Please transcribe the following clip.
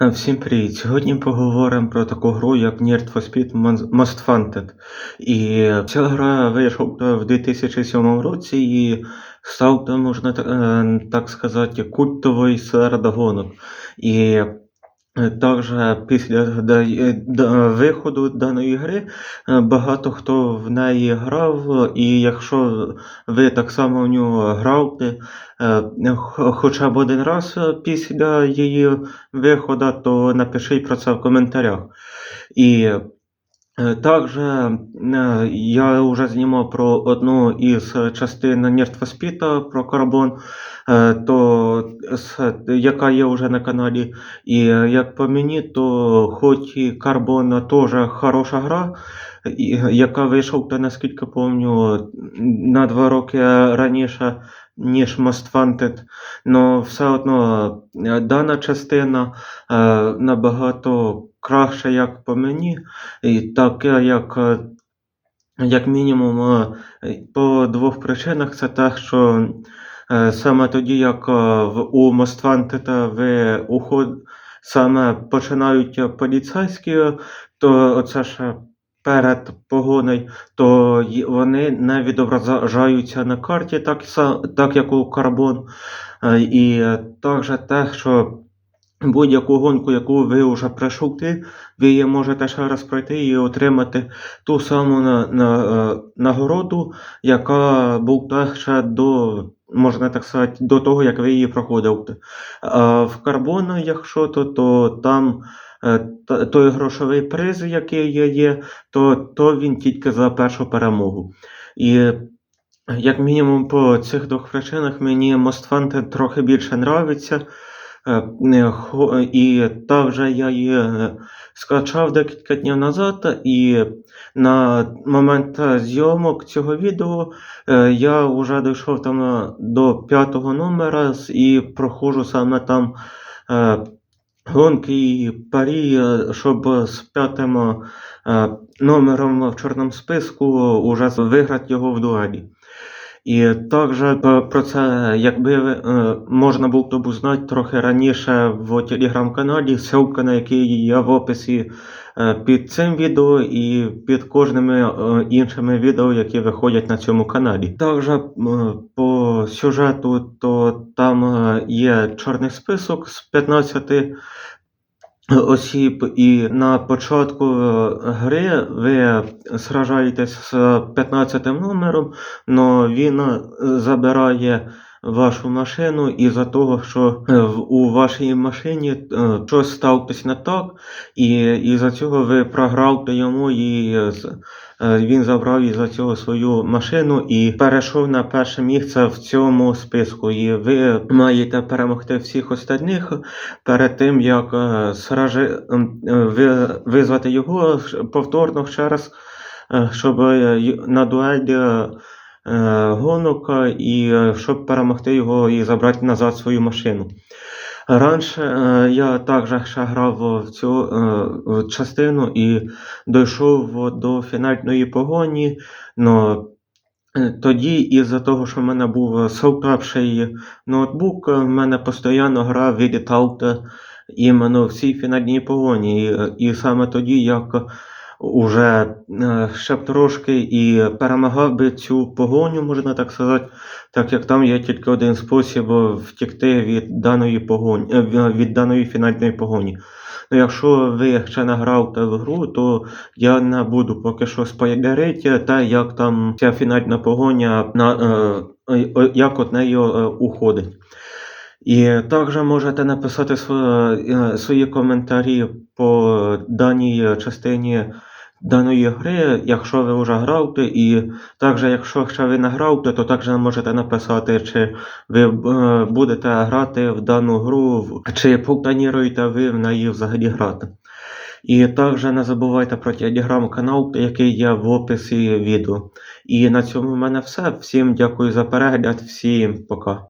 Всім привіт! Сьогодні поговоримо про таку гру, як Need for Speed Most Wanted. І ця гра вийшла е, в 2007 році і став, можна е, так сказати, культовий серед гонок. І також після да- е, виходу даної гри е, багато хто в неї грав, і якщо ви так само в нього грали, е, хоча б один раз е, після її виходу, то напишіть про це в коментарях. І е, також е, я вже знімав про одну із частин for про карбон, е, то, яка є вже на каналі. І як по мені, то хоч і карбон теж хороша гра, яка вийшла, то наскільки пам'ятаю, на два роки раніше, ніж Most Wanted. Но все одно дана частина набагато краще, як по мені, і таке, як, е, як мінімум, е, по двох причинах. Це те, що е, саме тоді, як у Most ви уход, саме починають поліцейські, то оце ж перед погоною, то вони не відображаються на карті, так, так як у карбон. І також те, що будь-яку гонку, яку ви вже пройшли, ви її можете ще раз пройти і отримати ту саму на, на, е, нагороду, яка була ще до, можна так сказати, до того, як ви її проходили. А в карбону, якщо то, то там е, той грошовий приз, який є, то, то він тільки за першу перемогу. І як мінімум по цих двох причинах мені Most Wanted трохи більше нравиться. Е, І також я її е, скачав декілька днів назад, і на момент зйомок цього відео е, я вже дійшов там до п'ятого номера і проходжу саме там гонки і парі, щоб з п'ятим номером в чорному списку уже виграти його в дуелі. І також про це, якби е, можна було б узнати трохи раніше в телеграм-каналі, ссылка на який є в описі е, під цим відео і під кожними е, іншими відео, які виходять на цьому каналі. Також е, по сюжету, то там е, є чорний список з 15 осіб, і на початку е, гри ви сражаєтесь з 15 номером, але він е, забирає вашу машину із-за того, що е, у вашій машині е, щось сталося не так, і із-за цього ви програли йому і е, він забрав із-за цього свою машину і перейшов на перше місце в цьому списку. І ви маєте перемогти всіх остальних перед тим, як сражи, ви, визвати його повторно ще раз, щоб на дуелі гонок е, і е, щоб перемогти його і забрати назад свою машину. Раніше е, я також грав в цю е, частину і дійшов до фінальної погоні. Но Е, Тоді, із-за того, що в мене був слабший ноутбук, в мене постійно гра вилітав іменно в цій фінальній погоні. І, і саме тоді, як уже е, ще б трошки і перемагав би цю погоню, можна так сказати, так як там є тільки один спосіб втекти від даної погоні, е, від даної фінальної погоні. Ну, якщо ви ще не грали в гру, то я не буду поки що спойлерити те, як там ця фінальна погоня на е, е, як от нею е, уходить. І також можете написати е, свої коментарі по даній частині даної гри, якщо ви вже грали, і також, якщо ще ви не грали, то також можете написати, чи ви е, будете грати в дану гру, чи плануєте ви в неї взагалі грати. І також не забувайте про телеграм-канал, який є в описі відео. І на цьому в мене все. Всім дякую за перегляд, всім пока.